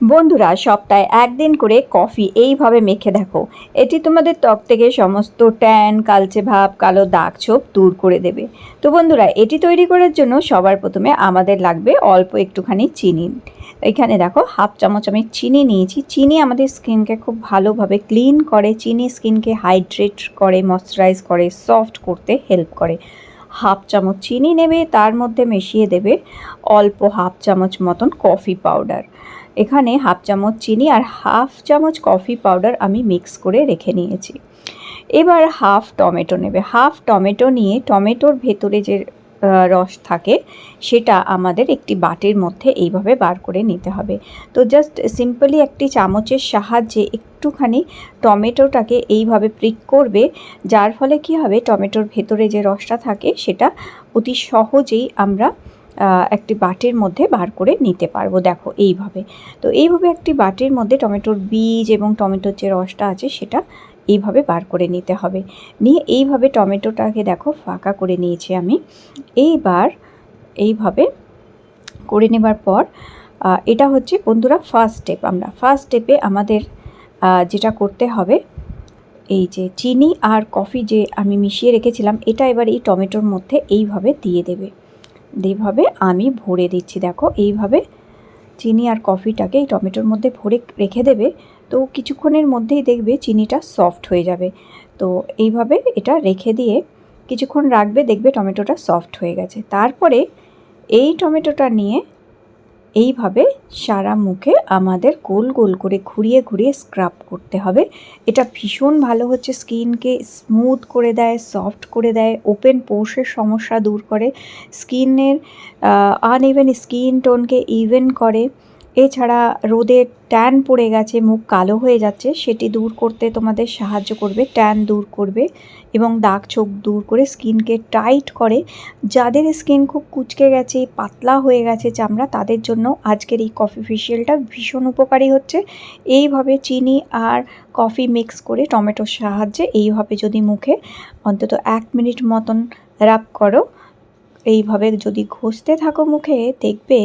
বন্ধুরা, সপ্তাহে একদিন করে কফি এইভাবে মেখে দেখো। এটি তোমাদের ত্বক থেকে সমস্ত ট্যান, কালচে ভাব, কালো দাগ ছোপ দূর করে দেবে। তো বন্ধুরা, এটি তৈরি করার জন্য সবার প্রথমে আমাদের লাগবে অল্প একটুখানি চিনি। এখানে দেখো, হাফ চামচ আমি চিনি নিয়েছি। চিনি আমাদের স্কিনকে খুব ভালোভাবে ক্লিন করে, চিনি স্কিনকে হাইড্রেট করে, ময়শ্চারাইজ করে, সফট করতে হেল্প করে। হাফ চামচ চিনি নেবে, তার মধ্যে মিশিয়ে দেবে অল্প হাফ চামচ মতন কফি পাউডার। এখানে হাফ চামচ চিনি আর হাফ চামচ কফি পাউডার আমি মিক্স করে রেখে নিয়েছি। এবার হাফ টমেটো নেবে। হাফ টমেটো নিয়ে টমেটোর ভেতরে যে রস থাকে, সেটা আমাদের একটি বাটির মধ্যে এইভাবে বার করে নিতে হবে। তো জাস্ট সিম্পলি একটি চামচের সাহায্যে একটুখানি টমেটোটাকে এইভাবে প্রিক করবে, যার ফলে কি হবে, টমেটোর ভেতরে যে রসটা থাকে, সেটা অতি সহজেই আমরা একটি বাটির মধ্যে বার করে নিতে পারব, দেখো এইভাবে। তো এইভাবে একটি বাটির মধ্যে টমেটোর বীজ এবং টমেটোর যে রসটা আছে সেটা এইভাবে বার করে নিতে হবে। নিয়ে এইভাবে টমেটোটাকে দেখো ফাঁকা করে নিয়েছি আমি। এইবার এইভাবে করে নেবার পর এটা হচ্ছে বন্ধুরা ফার্স্ট স্টেপ আমরা ফার্স্ট স্টেপে আমাদের যেটা করতে হবে, এই যে চিনি আর কফি যে আমি মিশিয়ে রেখেছিলাম, এটা এবার এই টমেটোর মধ্যে এইভাবে দিয়ে দেবে। এইভাবে আমি ভরে দিচ্ছি, দেখো, এইভাবে চিনি আর কফিটাকে এই টমেটোর মধ্যে ভরে রেখে দেবে, তো কিছুক্ষণের মধ্যেই দেখবে চিনিটা সফট হয়ে যাবে। তো এইভাবে এটা রেখে দিয়ে কিছুক্ষণ রাখবে, দেখবে টমেটোটা সফট হয়ে গেছে। তারপরে এই টমেটোটা নিয়ে এইভাবে সারা মুখে আমাদের গোল গোল করে ঘুরিয়ে ঘুরিয়ে স্ক্রাব করতে হবে। এটা ভীষণ ভালো হচ্ছে স্কিনকে স্মুথ করে দেয় সফট করে দেয় ওপেন পোষের সমস্যা দূর করে। স্কিনের আনইভেন স্কিন টোনকে ইভেন করে। এছাড়া রোদে ট্যান পড়ে গেছে, মুখ কালো হয়ে যাচ্ছে, সেটি দূর করতে তোমাদের সাহায্য করবে, ট্যান দূর করবে এবং দাগ ছোপ দূর করে স্কিনকে টাইট করে। যাদের স্কিন খুব কুচকে গেছে, পাতলা হয়ে গেছে চামড়া, তাদের জন্য আজকের এই কফি ফেশিয়ালটা ভীষণ উপকারী হচ্ছে। এইভাবে চিনি আর কফি মিক্স করে টমেটোর সাহায্যে এইভাবে যদি মুখে অন্তত এক মিনিট মতন রাব করো এইভাবে যদি ঘষতে থাকো মুখে, দেখবে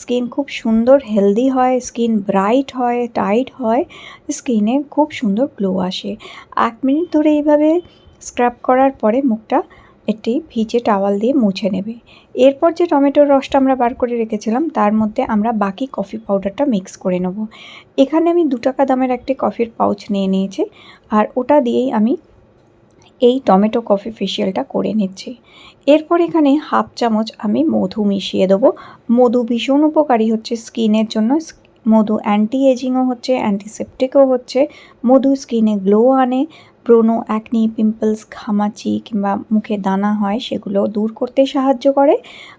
স্কিন খুব সুন্দর হেলদি হয় স্কিন ব্রাইট হয় টাইট হয় স্কিনে খুব সুন্দর গ্লো আসে। এক মিনিট ধরে এইভাবে স্ক্রাব করার পরে মুখটা একটি ভিজে টাওয়াল দিয়ে মুছে নেবে। এরপর যে টমেটোর রসটা আমরা বার করে রেখেছিলাম, তার মধ্যে আমরা বাকি কফি পাউডারটা মিক্স করে নেব। এখানে আমি দু টাকা দামের একটি কফির পাউচ নিয়ে নিয়েছি, আর ওটা দিয়েই আমি এই টমেটো কফি ফেশিয়ালটা করে নিচ্ছি। এরপর এখানে হাফ চামচ আমি মধু মিশিয়ে দেবো। মধু ভীষণ উপকারী হচ্ছে স্কিনের জন্য। মধু অ্যান্টি এজিংও হচ্ছে অ্যান্টিসেপটিকও হচ্ছে। মধু স্কিনে গ্লো আনে। ব্রণ অ্যাকনি পিম্পলস ঘামাচি কিংবা মুখে দানা হয়, সেগুলো দূর করতে সাহায্য করে।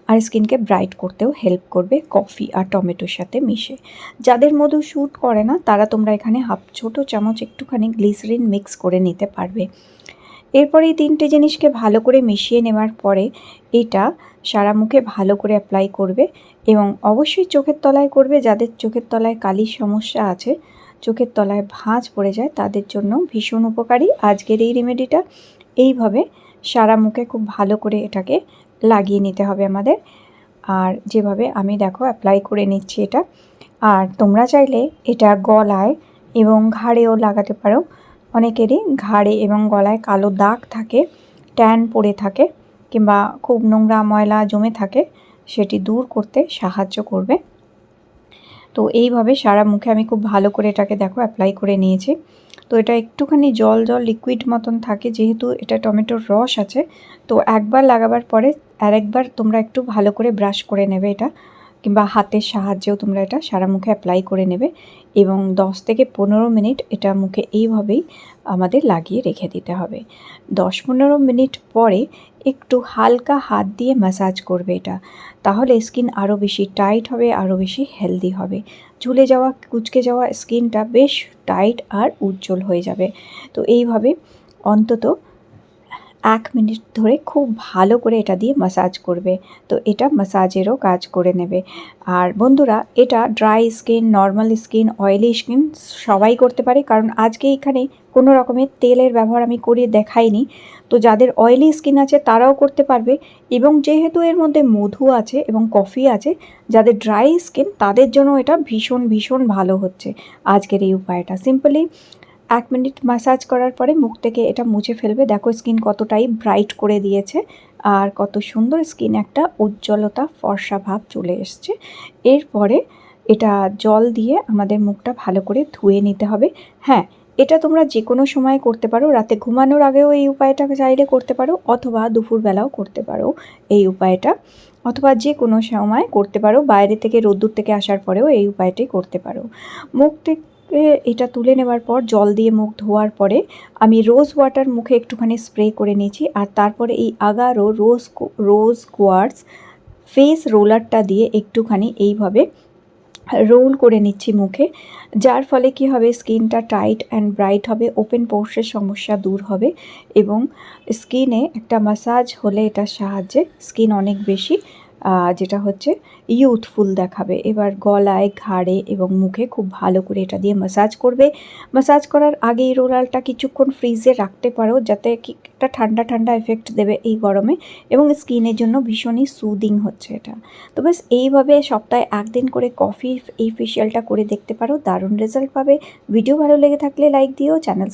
আর স্কিনকে ব্রাইট করতেও হেল্প করবে কফি আর টমেটোর সাথে মিশে। যাদের মধু শ্যুট করে না, তারা তোমরা এখানে হাফ, ছোটো চামচ একটুখানি গ্লিসারিন মিক্স করে নিতে পারবে। এরপর এই তিনটে জিনিসকে ভালো করে মিশিয়ে নেওয়ার পরে এটা সারা মুখে ভালো করে অ্যাপ্লাই করবে এবং অবশ্যই চোখের তলায় করবে। যাদের চোখের তলায় কালির সমস্যা আছে, চোখের তলায় ভাঁজ পড়ে যায়, তাদের জন্য ভীষণ উপকারী। আজকের এই রেমেডিটা এইভাবে সারা মুখে খুব ভালো করে এটাকে লাগিয়ে নিতে হবে আমাদের। আর যেভাবে আমি দেখো অ্যাপ্লাই করে নিচ্ছি এটা। আর তোমরা চাইলে এটা গলায় এবং ঘাড়েও লাগাতে পারো। অনেকেরই ঘাড়ে এবং গলায় কালো দাগ থাকে, ট্যান পড়ে থাকে কিংবা খুব নোংরা ময়লা জমে থাকে, সেটি দূর করতে সাহায্য করবে। তো এইভাবে সারা মুখে আমি খুব ভালো করে এটাকে দেখো অ্যাপ্লাই করে নিয়েছি। তো এটা একটুখানি জল জল লিকুইড মতন থাকে, যেহেতু এটা টমেটোর রস আছে, তো একবার লাগাবার পরে আরেকবার তোমরা একটু ভালো করে ব্রাশ করে নেবে এটা। কিংবা হাতের সাহায্যেও তোমরা এটা সারা মুখে অ্যাপ্লাই করে নেবে এবং দশ থেকে পনেরো মিনিট এটা মুখে এইভাবেই আমাদের লাগিয়ে রেখে দিতে হবে। দশ পনেরো মিনিট পরে একটু হালকা হাত দিয়ে ম্যাসাজ করবে এটা। তাহলে স্কিন আরও বেশি টাইট হবে আরও বেশি হেলদি হবে। ঝুলে যাওয়া, কুচকে যাওয়া স্কিনটা বেশ টাইট আর উজ্জ্বল হয়ে যাবে। তো এইভাবে অন্তত এক মিনিট ধরে খুব ভালো করে এটা দিয়ে মাসাজ করবে। তো এটা মাসাজেরও কাজ করে নেবে। আর বন্ধুরা, এটা dry skin normal skin oily skin সবাই করতে পারে। কারণ আজকে এখানে কোনো রকমের তেলের ব্যবহার আমি করিয়ে দেখাইনি। তো যাদের অয়েলি স্কিন আছে, তারাও করতে পারবে। এবং যেহেতু এর মধ্যে মধু আছে এবং কফি আছে, যাদের ড্রাই স্কিন তাদের জন্য এটা ভীষণ ভীষণ ভালো হচ্ছে। আজকের এই উপায়টা। সিম্পলি এক মিনিট ম্যাসাজ করার পরে মুখ থেকে এটা মুছে ফেলবে। দেখো স্কিন কতটাই ব্রাইট করে দিয়েছে আর কত সুন্দর স্কিন একটা উজ্জ্বলতা, ফর্সা ভাব চলে এসছে। এরপরে এটা জল দিয়ে আমাদের মুখটা ভালো করে ধুয়ে নিতে হবে। হ্যাঁ এটা তোমরা যে কোনো সময় করতে পারো। রাতে ঘুমানোর আগেও এই উপায়টা চাইলে করতে পারো অথবা দুপুরবেলাও করতে পারো এই উপায়টা। অথবা যে কোনো সময় করতে পারো। বাইরে থেকে রোদ্দুর থেকে আসার পরেও এই উপায়টাই করতে পারো। মুখ এটা তুলে নেওয়ার পর, জল দিয়ে মুখ ধোয়ার পরে আমি রোজ ওয়াটার মুখে একটুখানি স্প্রে করে নিয়েছি আর তারপরে এই আগারো রোজ রোজ কোয়ার্স ফেস রোলারটা দিয়ে একটুখানি এইভাবে রোল করে নিচ্ছি মুখে, যার ফলে কি হবে স্কিনটা টাইট অ্যান্ড ব্রাইট হবে ওপেন পোর্সের সমস্যা দূর হবে এবং স্কিনে একটা মাসাজ হলে এটার সাহায্যে স্কিন অনেক বেশি যেটা হচ্ছে ইউথফুল দেখাবে। এবার গলায়, ঘাড়ে এবং মুখে খুব ভালো করে এটা দিয়ে মাসাজ করবে। মাসাজ করার আগে এই রোলারটা কিছুক্ষণ ফ্রিজে রাখতে পারো যাতে একটা ঠান্ডা ঠান্ডা এফেক্ট দেবে এই গরমে এবং স্কিনের জন্য ভীষণই সুদিং হচ্ছে এটা। তো ব্যাস, এইভাবে সপ্তাহে একদিন করে কফি এই ফেশিয়ালটা করে দেখতে পারো, দারুণ রেজাল্ট পাবে। ভিডিও ভালো লেগে থাকলে লাইক দিও চ্যানেল